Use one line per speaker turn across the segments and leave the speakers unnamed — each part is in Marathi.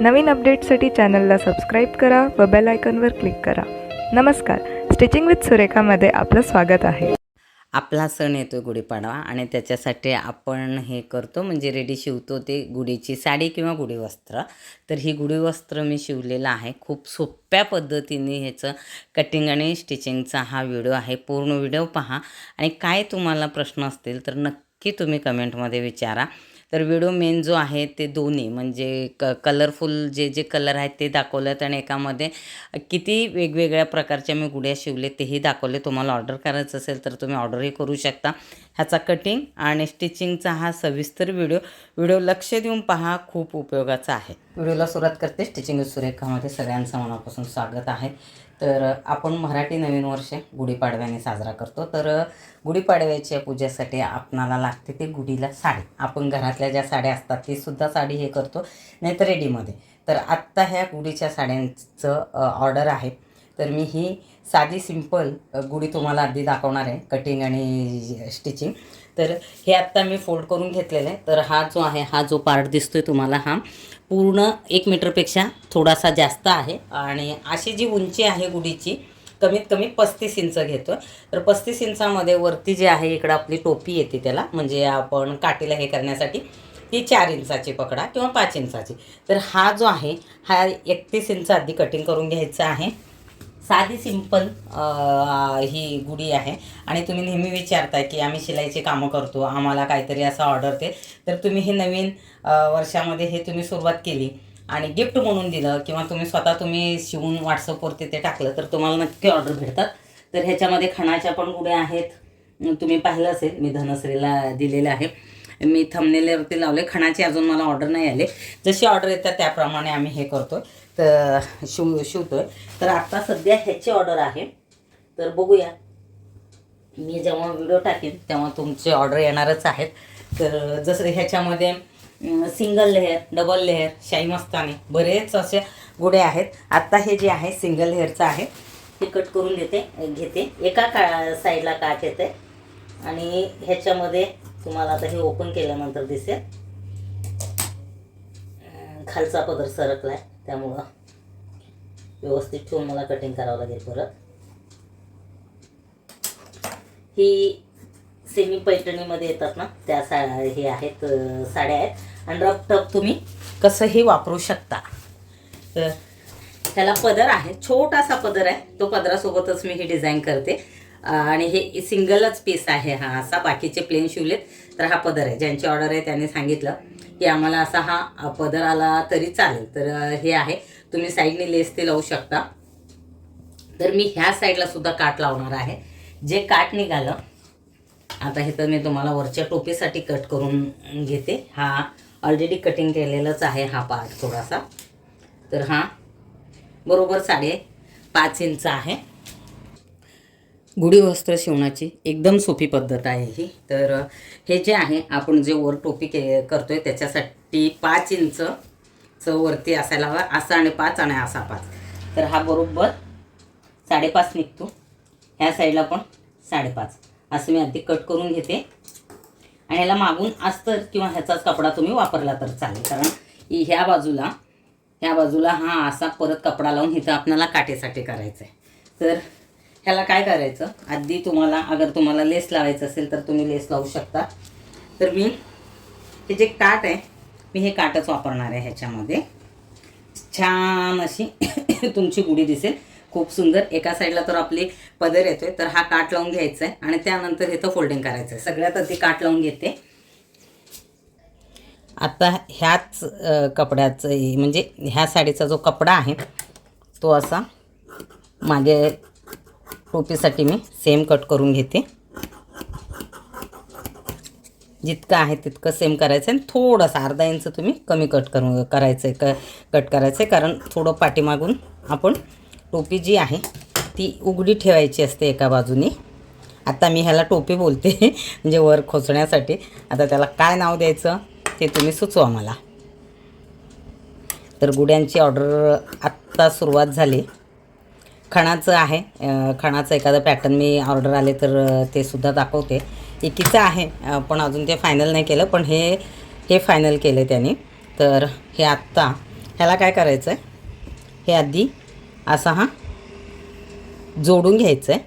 नवीन अपडेटसाठी चॅनलला सबस्क्राईब करा व बेल आयकॉनवर क्लिक करा. नमस्कार. स्टिचिंग विथ सुरेखामध्ये आपलं स्वागत आहे.
आपला सण येतो गुढीपाडवा आणि त्याच्यासाठी आपण हे करतो म्हणजे रेडी शिवतो ते गुढीची साडी किंवा गुढी वस्त्र तर ही गुढी वस्त्र मी शिवलेलं आहे. खूप सोप्या पद्धतीने ह्याचं कटिंग आणि स्टिचिंगचा हा व्हिडिओ आहे. पूर्ण व्हिडिओ पहा. आणि काय तुम्हाला प्रश्न असतील तर नक्की तुम्ही कमेंटमध्ये विचारा. तर व्हिडिओ मेन जो आहे ते दोन्ही म्हणजे क कलरफुल जे जे कलर आहेत ते दाखवलेत आणि एकामध्ये किती वेगवेगळ्या प्रकारच्या मी गुड्या शिवले तेही दाखवले. तुम्हाला ऑर्डर करायचं असेल तर तुम्ही ऑर्डरही करू शकता. ह्याचा कटिंग आणि स्टिचिंगचा हा सविस्तर व्हिडिओ व्हिडिओ लक्ष देऊन पहा खूप उपयोगाचा आहे. व्हिडिओला सुरुवात करते स्टिचिंग सुरेखामध्ये सगळ्यांचं मनापासून स्वागत आहे. तर आपण मराठी नवीन वर्ष गुढीपाडव्याने साजरा करतो. तर गुढीपाडव्याच्या पूजेसाठी आपणाला लागते ते गुढीला साडी. आपण घरातल्या ज्या साड्या असतात ती सुद्धा साडी हे करतो नाहीतर रेडीमध्ये तर आत्ता ह्या गुढीच्या साड्यांचं ऑर्डर आहे. तर मी ही साधी सिंपल गुढी तुम्हाला आधी दाखवणार आहे कटिंग आणि स्टिचिंग तर हे आत्ता मी फोल्ड करून घेतलेलं आहे. तर हा जो आहे हा जो पार्ट दिसतोय तुम्हाला हा पूर्ण एक मीटरपेक्षा थोडासा जास्त आहे. आणि अशी जी उंची आहे गुढीची कमीत कमी पस्तीस इंच घेतो तर पस्तीस इंचामध्ये वरती जे आहे इकडं आपली टोपी येते त्याला. म्हणजे आपण काठीला हे करण्यासाठी ती चार इंचाची पकडा किंवा पाच इंचाची. तर हा जो आहे हा एकतीस इंच आधी कटिंग करून घ्यायचा आहे. साधी सिंपल ही गुढी आहे. आणि तुम्ही नेहमी विचारताय की आम्ही शिलाईची कामं करतो आम्हाला काहीतरी असं ऑर्डर ते. तर तुम्ही हे नवीन वर्षामध्ये हे तुम्ही सुरुवात केली आणि गिफ्ट म्हणून दिलं किंवा तुम्ही स्वतः तुम्ही शिवून व्हॉट्सअपवरती ते टाकलं तर तुम्हाला नक्की ऑर्डर भेटतात. तर ह्याच्यामध्ये खणाच्या पण गुड्या आहेत. तुम्ही पाहिलं असेल मी धनश्रीला दिलेलं आहे. मी थमनेलेवरती लावले खणाचे अजून मला ऑर्डर नाही आले. जशी ऑर्डर येतात त्याप्रमाणे आम्ही हे करतो तर शिव शिवतोय. तर आत्ता सध्या ह्याची ऑर्डर आहे. तर बघूया. मी जेव्हा व्हिडिओ टाकेन तेव्हा तुमचे ऑर्डर येणारच आहेत. तर जसं ह्याच्यामध्ये सिंगल लेअर डबल लेअर शाही मस्तानी बरेच असे गुडे आहेत. आत्ता हे जे आहे सिंगल लेअरचं आहे ते कट करून देते घेते. एका का साईडला काठ येते आणि ह्याच्यामध्ये तुम्हाला आता हे ओपन केल्यानंतर दिसेल. खालचा पदर सरकला आहे त्यामुळं व्यवस्थित ठेवून मला कटिंग करावं लागेल परत. ही सेमी पैठणीमध्ये येतात ना त्या सा हे आहेत साड्या आहेत. आणि रफ टप तुम्ही कसंही वापरू शकता. तर त्याला पदर आहे छोटासा पदर आहे तो पदरासोबतच मी ही डिझाईन करते. आणि हे सिंगलच पीस आहे हा असा. बाकीचे प्लेन शिवलेत. तर हा पदर आहे. ज्यांची ऑर्डर आहे त्यांनी सांगितलं की आम्हाला असा हा पदर आला तरी चालेल. तर हे आहे. तुम्ही साईडने लेस ते लावू शकता. तर मी ह्या साईडला सुद्धा काट लावणार आहे. जे काट निघालं आता हे तर मी तुम्हाला वरच्या टोपीसाठी कट करून घेते. हा ऑलरेडी कटिंग केलेलाच आहे हा पार्ट थोडासा. तर हा बरोबर साडे पाच इंच आहे. गुढी वस्त्र शिवण्याची एकदम सोपी पद्धत आहे ही. तर हे जे आहे आपण जे वर टोपी के करतोय त्याच्यासाठी पाच इंच च वरती असायला हवा. असा आणि पाच आणि असा पाच. तर हा बरोबर साडेपाच निघतो. ह्या साईडला पण साडेपाच. असं मी अगदी कट करून घेते. आणि ह्याला मागून अस्तर किंवा ह्याचाच कपडा तुम्ही वापरला तर चालेल. कारण ह्या बाजूला ह्या बाजूला हा असा परत कपडा लावून इथं आपल्याला काटेसाठी करायचं आहे तर ह्याला काय करायचं? आधी तुम्हाला अगर तुम्हाला लेस लावायचं असेल तर तुम्ही लेस लावू शकता. तर मी हे जे काट आहे मी हे काटच वापरणार आहे ह्याच्यामध्ये. छान अशी तुमची गुढी दिसेल. खूप सुंदर. एका साईडला तर आपली पदर येतोय तर हा काट लावून घ्यायचा आहे आणि त्यानंतर इथं फोल्डिंग करायचं आहे. सगळ्यात आधी काट लावून घेते. आता ह्याच कपड्याचं म्हणजे ह्या साडीचा जो कपडा आहे तो असा मागे टोपीसाठी मी सेम कट करून घेते. जितकं आहे तितकं सेम करायचं आहे आणि थोडंसं अर्धा इंच तुम्ही कमी कट करू करायचं आहे क कट करायचं आहे कारण थोडं पाठीमागून आपण टोपी जी आहे ती उघडी ठेवायची असते एका बाजूनी. आता मी ह्याला टोपी बोलते म्हणजे वर खोचण्यासाठी. आता त्याला काय नाव द्यायचं ते तुम्ही सुचवा मला. तर गुड्यांची ऑर्डर आत्ता सुरुवात झाली. खणाचं आहे. खणाचं एखादं पॅटर्न मी ऑर्डर आले तर ते सुद्धा दाखवते. एकीचं आहे पण अजून ते फायनल नाही केलं पण हे हे फायनल केलं त्याने. तर हे आत्ता ह्याला काय करायचं आहे हे आधी असा हा जोडून घ्यायचं आहे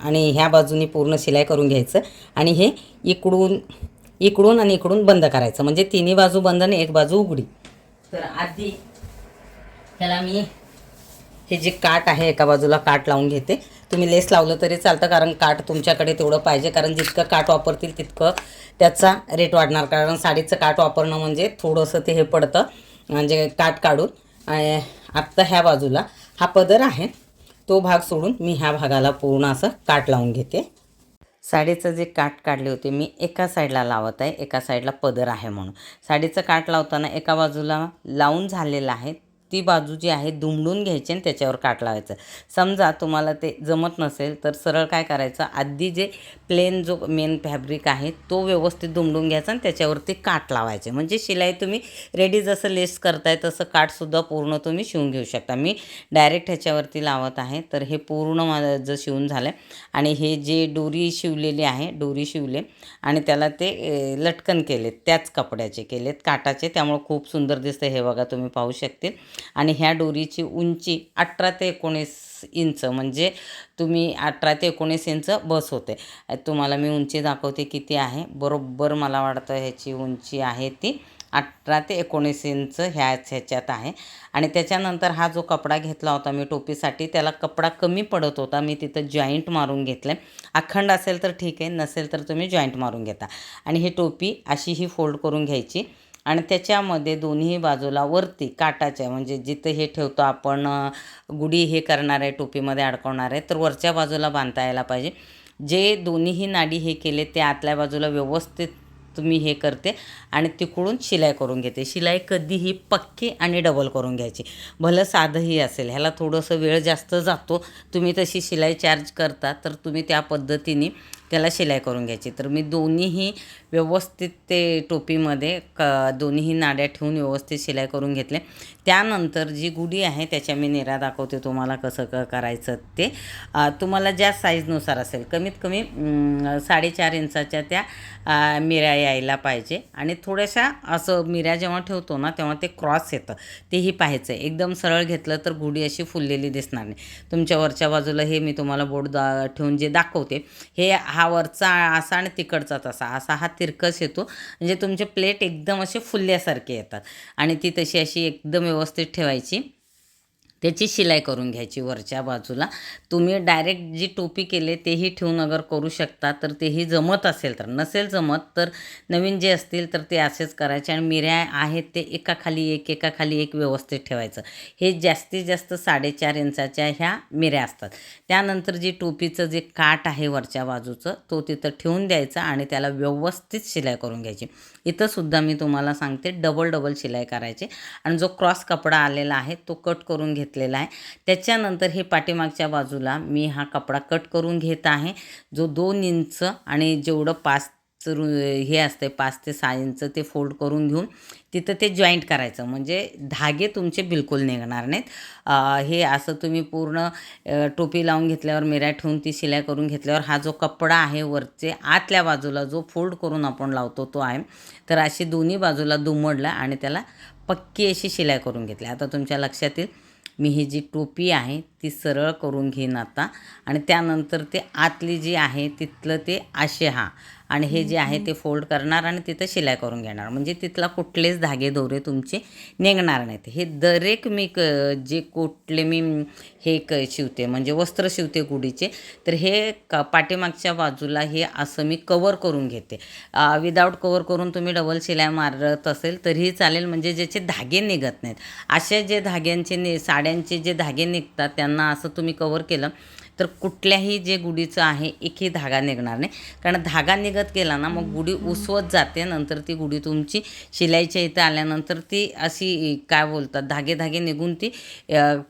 आणि ह्या बाजूनी पूर्ण शिलाई करून घ्यायचं आणि हे इकडून इकडून आणि इकडून बंद करायचं. म्हणजे तिन्ही बाजू बंद आणि एक बाजू उघडी. तर आधी ह्याला मी हे जे काट आहे एका बाजूला काट लावून घेते. तुम्ही लेस लावलं तरी चालतं कारण काट तुमच्याकडे तेवढं पाहिजे कारण जितकं काट वापरतील तितकं त्याचा रेट वाढणार कारण साडीचं काट वापरणं म्हणजे थोडंसं ते हे पडतं म्हणजे काट काढून. आत्ता ह्या बाजूला हा पदर आहे तो भाग सोडून मी ह्या भागाला पूर्ण असं काट लावून घेते. साडीचं जे काट काढले होते मी एका साईडला लावत आहे एका साईडला पदर आहे म्हणून. साडीचं काट लावताना एका बाजूला लावून झालेलं आहे ती बाजू जी आहे दुमडून घ्यायची आणि त्याच्यावर काट लावायचं. समजा तुम्हाला ते जमत नसेल तर सरळ काय करायचं? आधी जे प्लेन जो मेन फॅब्रिक आहे तो व्यवस्थित दुमडून घ्यायचा आणि त्याच्यावरती काट लावायचे. म्हणजे शिलाई तुम्ही रेडी जसं लेस करताय तसं काठसुद्धा पूर्ण तुम्ही शिवून घेऊ शकता. मी डायरेक्ट ह्याच्यावरती लावत आहे. तर हे पूर्ण माझं जर शिवून झालं आहे आणि हे जे डोरी शिवलेली आहे डोरी शिवले आणि त्याला ते लटकन केलेत. त्याच कपड्याचे केलेत काटाचे. त्यामुळे खूप सुंदर दिसतं हे बघा तुम्ही पाहू शकतील. आणि ह्या डोरीची उंची अठरा ते एकोणीस इंच म्हणजे तुम्ही अठरा ते एकोणीस इंच बस होते. तुम्हाला मी उंची दाखवते किती आहे. बरोबर मला वाटतं ह्याची उंची आहे ती अठरा ते एकोणीस इंच ह्याच ह्याच्यात आहे. आणि त्याच्यानंतर हा जो कपडा घेतला होता मी टोपीसाठी त्याला कपडा कमी पडत होता. मी तिथं जॉईंट मारून घेतलं अखंड असेल तर ठीक आहे नसेल तर तुम्ही जॉईंट मारून घेता. आणि ही टोपी अशी ही फोल्ड करून घ्यायची. आणि त्याच्यामध्ये दोन्ही बाजूला वरती काटाच्या म्हणजे जिथं हे ठेवतो आपण गुढी हे करणार आहे टोपीमध्ये अडकवणार आहे तर वरच्या बाजूला बांधता यायला पाहिजे. जे दोन्हीही नाडी हे केले ते आतल्या बाजूला व्यवस्थित तुम्ही हे करते आणि तिकडून शिलाई करून घेते. शिलाई कधीही पक्की आणि डबल करून घ्यायची. भलं साधंही असेल ह्याला थोडंसं वेळ जास्त जातो. तुम्ही तशी शिलाई चार्ज करता तर तुम्ही त्या पद्धतीने त्याला शिलाई करून घ्यायची. तर मी दोन्हीही व्यवस्थित ते टोपीमध्ये क दोन्हीही नाड्या ठेवून व्यवस्थित शिलाई करून घेतले. त्यानंतर जी गुढी आहे त्याच्या मी निरा दाखवते तुम्हाला कसं क करायचं ते. तुम्हाला ज्या साईजनुसार असेल कमीत कमी साडेचार इंचाच्या त्या मिऱ्या यायला पाहिजे. आणि थोड्याशा असं मिऱ्या जेव्हा ठेवतो ना तेव्हा ते क्रॉस येतं. तेही पाहायचं. आहे एकदम सरळ घेतलं तर गुढी अशी फुललेली दिसणार नाही. तुमच्या वरच्या बाजूला हे मी तुम्हाला बोर्ड दा ठेवून जे दाखवते हे हा हा वरचा असा आणि तिकडचा तसा असा हा तिरकस येतो. म्हणजे तुमचे प्लेट एकदम असे फुलल्यासारखे येतात. आणि ती तशी अशी एकदम व्यवस्थित ठेवायची. त्याची शिलाई करून घ्यायची वरच्या बाजूला. तुम्ही डायरेक्ट जी टोपी केले तेही ठेवून अगर करू शकता तर तेही जमत असेल तर. नसेल जमत तर नवीन जे असतील तर ते असेच करायचे आणि मिऱ्या आहेत ते एकाखाली एक एकाखाली एक व्यवस्थित ठेवायचं. हे जास्तीत जास्त साडेचार इंचाच्या ह्या मिऱ्या असतात. त्यानंतर जी टोपीचं जे काठ आहे वरच्या बाजूचं तो तिथं ठेवून द्यायचा आणि त्याला व्यवस्थित शिलाई करून घ्यायची. इथंसुद्धा मी तुम्हाला सांगते डबल डबल शिलाई करायची. आणि जो क्रॉस कपडा आलेला आहे तो कट करून घेत घेतलेला आहे. त्याच्यानंतर हे पाठीमागच्या बाजूला मी हा कपडा कट करून घेत आहे. जो दोन इंच आणि जेवढं पाच रु हे असते पाच ते सहा इंच ते फोल्ड करून घेऊन तिथं ते जॉईंट करायचं. म्हणजे धागे तुमचे बिलकुल निघणार नाहीत. हे असं तुम्ही पूर्ण टोपी लावून घेतल्यावर मिऱ्या ठेवून ती शिलाई करून घेतल्यावर हा जो कपडा आहे वरचे आतल्या बाजूला जो फोल्ड करून आपण लावतो तो आहे. तर अशी दोन्ही बाजूला दुमडला आणि त्याला पक्की अशी शिलाई करून घेतली. आता तुमच्या लक्षात येईल. मी ही जी टोपी आहे ती सरळ करून घेईन आता. आणि त्यानंतर ते आतली जी आहे तिथलं ते आशे हा. आणि हे जे आहे ते फोल्ड करणार आणि तिथं शिलाई करून घेणार. म्हणजे तिथला कुठलेच धागे दोरे तुमचे निघणार नाहीत. हे दरेक मी क जे कुठले मी हे क शिवते म्हणजे वस्त्र शिवते गुढीचे तर हे क पाठीमागच्या बाजूला हे असं मी कवर करून घेते. विदाऊट कवर करून तुम्ही डबल शिलाई मारत असेल तरीही चालेल म्हणजे ज्याचे धागे निघत नाहीत. असे जे धाग्यांचे नि साड्यांचे जे धागे निघतात त्यांना असं तुम्ही कवर केलं तर कुठल्याही जे गुढीचं आहे एकही धागा निघणार नाही. कारण धागा निघत गेला ना मग गुढी उसवत जाते. नंतर ती गुढी तुमची शिलाईच्या इथं आल्यानंतर ती अशी काय बोलतात धागे धागे निघून ती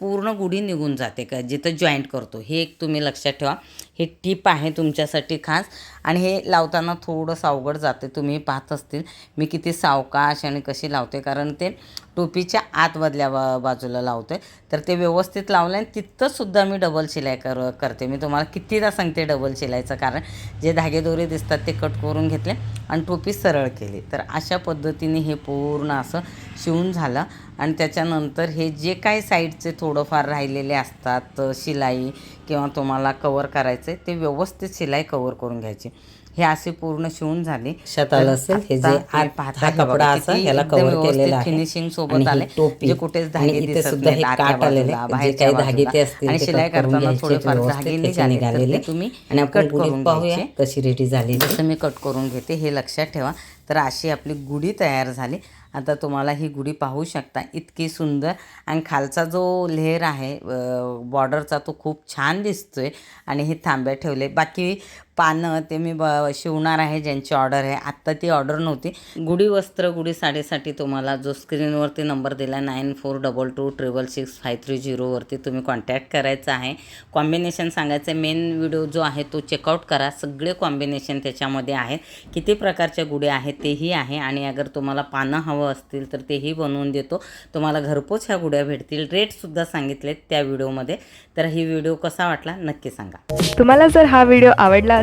पूर्ण गुढी निघून जाते. का जिथं जॉईंट करतो. हे एक तुम्ही लक्षात ठेवा. हे टीप आहे तुमच्यासाठी खास. आणि हे लावताना थोडंसं अवघड जाते. तुम्ही पाहत असतील मी किती सावकाश आणि कशी लावते कारण ते टोपीच्या आतमधल्या बा बाजूला लावते. तर ते व्यवस्थित लावलं आणि तिथंसुद्धा मी डबल शिलाई कर करते. मी तुम्हाला कितीदा सांगते डबल शिलाईचं कारण जे धागेदोरे दिसतात ते कट करून घेतले आणि टोपी सरळ केली. तर अशा पद्धतीने हे पूर्ण असं शिवून झालं. आणि त्याच्यानंतर हे जे काही साईडचे थोडंफार राहिलेले असतात शिलाई किंवा तुम्हाला कवर करायचे ते व्यवस्थित शिलाई कवर करून घ्यायची. हे असे पूर्ण शिवून झाले.
असेल हे जे हा कपडा असा ह्याला कव्हर केलेला आहे.
फिनिशिंग सोबत आले
टोपी
जे कुठेच धागे दिसत
सुद्धा हे काट आलेले
बाहेरच्या
धागे ते
बाजूला.
असतील
आणि शिलाई करताना थोडेफार धागे
निघालेले
तुम्ही
आणि
कट करून
पाहूया कशी रेडी झाली
जसं मी कट करून घेते हे लक्षात ठेवा. तर अशी आपली गुढी तयार झाली. आता तुम्हाला ही गुढी पाहू शकता. इतकी सुंदर आणि खालचा जो लेअर आहे बॉर्डरचा तो खूप छान दिसतो आहे आणि हे थांब्या ठेवले. बाकी पानं ते मी ब शिवणार आहे ज्यांची ऑर्डर आहे. आत्ता ती ऑर्डर नव्हती. गुढी वस्त्र गुढी साडीसाठी तुम्हाला जो स्क्रीनवरती नंबर दिला nine four double two triple six five three झिरोवरती तुम्ही कॉन्टॅक्ट करायचं आहे. कॉम्बिनेशन सांगायचं आहे मेन व्हिडिओ जो आहे तो चेकआउट करा. सगळे कॉम्बिनेशन त्याच्यामध्ये आहे किती प्रकारच्या गुढ्या आहेत तेही आहे. आणि अगर तुम्हाला पानं हवं असतील तर तेही बनवून देतो. तुम्हाला घरपोच ह्या गुढ्या भेटतील. रेटसुद्धा सांगितलेत त्या व्हिडिओमध्ये. तर ही व्हिडिओ कसा वाटला नक्की सांगा.
तुम्हाला जर हा व्हिडिओ आवडला